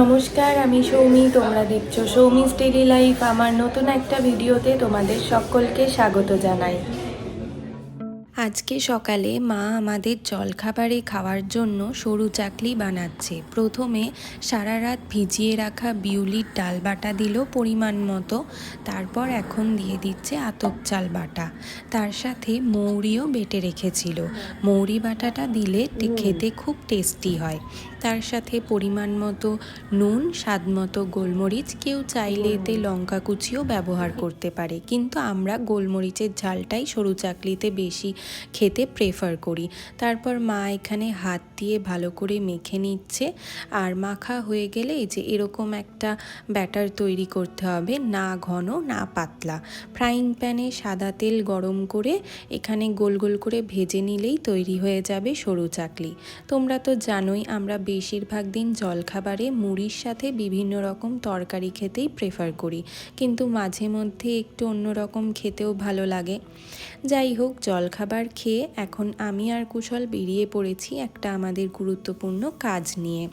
নমস্কার, আমি সৌমি, তোমরা দেখছ সৌমি ডেলি লাইফ আমার নতুন একটা ভিডিওতে তোমাদের সকলকে স্বাগত জানাই। আজকে সকালে মা আমাদের জলখাবারে খাওয়ার জন্য সরু চাকলি বানাচ্ছে। প্রথমে সারা রাত ভিজিয়ে রাখা বিউলির ডাল বাটা দিল পরিমাণ মতো তারপর এখন দিয়ে দিচ্ছে আতপ চাল বাটা। তার সাথে মৌরিও বেটে রেখেছিল। মৌরি বাটাটা দিলে খেতে খুব টেস্টি হয়। তার সাথে পরিমাণ মতো নুন স্বাদ মতো গোলমরিচ কেউ চাইলে এতে লঙ্কা কুচিও ব্যবহার করতে পারে। কিন্তু আমরা গোলমরিচের ঝালটাই সরু চাকলিতে বেশি খেতে প্রেফার করি। তারপর মা এখানে হাত দিয়ে ভালো করে মেখে নিচ্ছে। আর মাখা হয়ে গেলে এই যে এরকম একটা ব্যাটার তৈরি করতে হবে, না ঘন, না পাতলা। ফ্রাইং প্যানে সাদা তেল গরম করে এখানে গোল গোল করে ভেজে নিলেই তৈরি হয়ে যাবে সরু চাকলি। তোমরা তো জানোই আমরা বেশিরভাগ দিন জলখাবারে মুড়ির সাথে বিভিন্ন রকম তরকারি খেতেই প্রেফার করি। কিন্তু মাঝে মধ্যে একটু অন্যরকম খেতেও ভালো লাগে। যাই হোক, জলখাবার খেয়ে এখন আমি আর কুশল বেরিয়ে পড়েছি একটা আমাদের গুরুত্বপূর্ণ কাজ নিয়ে।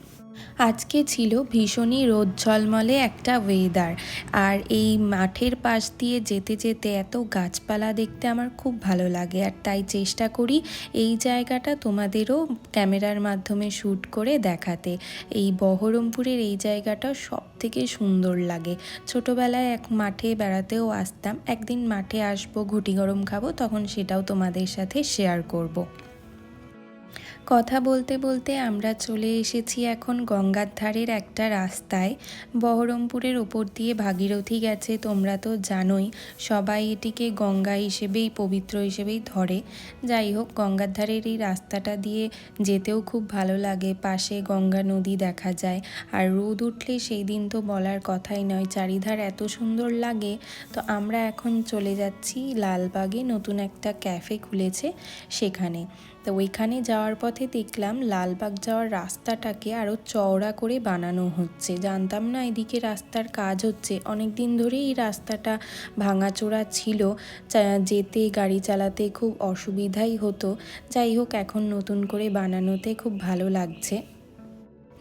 আজকে ছিল ভীষণই রোদ ঝলমলে একটা ওয়েদার আর এই মাঠের পাশ দিয়ে যেতে যেতে এত গাছপালা দেখতে আমার খুব ভালো লাগে। আর তাই চেষ্টা করি এই জায়গাটা তোমাদেরও ক্যামেরার মাধ্যমে শ্যুট করে দেখাতে। এই বহরমপুরের এই জায়গাটা সব থেকে সুন্দর লাগে। ছোটোবেলায় এক মাঠে বেড়াতেও আসতাম। একদিন মাঠে আসব, ঘুটি গরম খাব, তখন সেটাও তোমাদের সাথে শেয়ার করব। কথা বলতে বলতে আমরা চলে এসেছি এখন গঙ্গার ধারের একটা রাস্তায়। বহরমপুরের ওপর দিয়ে ভাগীরথী গেছে, তোমরা তো জানোই। সবাই এটিকে গঙ্গা হিসেবেই, পবিত্র হিসেবেই ধরে। যাই হোক গঙ্গার ধারের এই রাস্তাটা দিয়ে যেতেও খুব ভালো লাগে। পাশে গঙ্গা নদী দেখা যায়। আর রোদ উঠলে সেই দিন তো বলার কথাই নয়, চারিধার এত সুন্দর লাগে। তো আমরা এখন চলে যাচ্ছি লালবাগে, নতুন একটা ক্যাফে খুলেছে সেখানে। তো ওইখানে যাওয়ার পথে দেখলাম লালবাগ যাওয়ার রাস্তাটাকে আরও চওড়া করে বানানো হচ্ছে। জানতাম না এদিকে রাস্তার কাজ হচ্ছে। অনেক দিন ধরেই এই রাস্তাটা ভাঙাচোরা ছিল। যেতে, গাড়ি চালাতে খুব অসুবিধাই হতো। যাই হোক, এখন নতুন করে বানানোতে খুব ভালো লাগছে।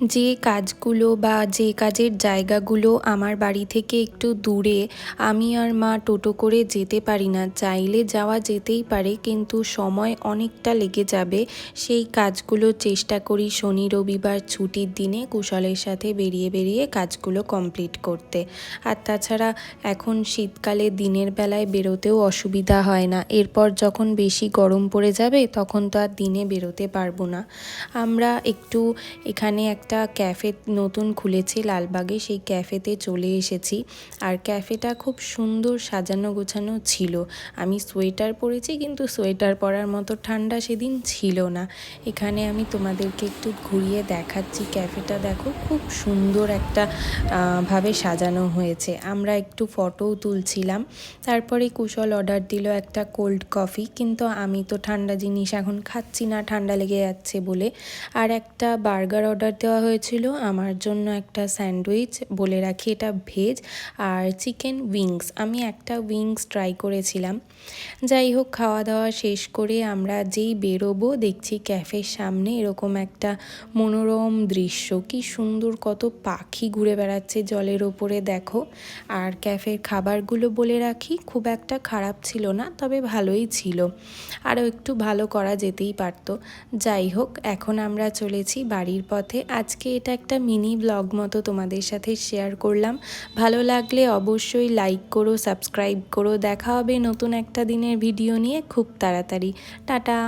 যে কাজগুলো বা যে কাজের জায়গাগুলো আমার বাড়ি থেকে একটু দূরে, আমি আর মা টোটো করে যেতে পারি না। চাইলে যাওয়া যেতেই পারে, কিন্তু সময় অনেকটা লেগে যাবে। সেই কাজগুলো চেষ্টা করি শনি, রবিবার ছুটির দিনে কুশলের সাথে বেরিয়ে বেরিয়ে কাজগুলো কমপ্লিট করতে। আর তাছাড়া এখন শীতকালে দিনের বেলায় বেরোতেও অসুবিধা হয় না। এরপর যখন বেশি গরম পড়ে যাবে, তখন তো আর দিনে বেরোতে পারব না। আমরা একটু এখানে একটা ক্যাফে নতুন খুলেছে লালবাগে, সেই ক্যাফেতে চলে এসেছি। আর ক্যাফেটা খুব সুন্দর সাজানো গোছানো ছিল। আমি সোয়েটার পরেছি, কিন্তু সোয়েটার পরার মতো ঠান্ডা সেদিন ছিল না। এখানে আমি তোমাদেরকে একটু ঘুরিয়ে দেখাচ্ছি ক্যাফেটা। দেখো, খুব সুন্দর একটা ভাবে সাজানো হয়েছে। আমরা একটু ফটোও তুলছিলাম। তারপরে কুশল অর্ডার দিল একটা কোল্ড কফি, কিন্তু আমি তো ঠান্ডা জিনিস এখন খাচ্ছি না, ঠান্ডা লেগে যাচ্ছে বলে। আর একটা বার্গার অর্ডার দেওয়া হয়েছিল। আমার জন্য একটা স্যান্ডউইচ, বলে রাখি এটা ভেজ, আর চিকেন উইংস। আমি একটা উইংস ট্রাই করেছিলাম। যাই হোক খাওয়া দাওয়া শেষ করে আমরা যেই বেরোবো, দেখছি ক্যাফের সামনে এরকম একটা মনোরম দৃশ্য। কি সুন্দর, কত পাখি ঘুরে বেড়াচ্ছে জলের ওপরে, দেখো। আর ক্যাফের খাবারগুলো বলে রাখি, খুব একটা খারাপ ছিল না, তবে ভালোই ছিল। আরও একটু ভালো করা যেতেই পারতো। যাই হোক, এখন আমরা চলেছি বাড়ির পথে। আজকে এটা একটা মিনি ব্লগ মতো তোমাদের সাথে শেয়ার করলাম। ভালো লাগলে অবশ্যই লাইক করো সাবস্ক্রাইব করো। দেখা হবে নতুন একটা দিনের ভিডিও নিয়ে খুব তাড়াতাড়ি। টাটা!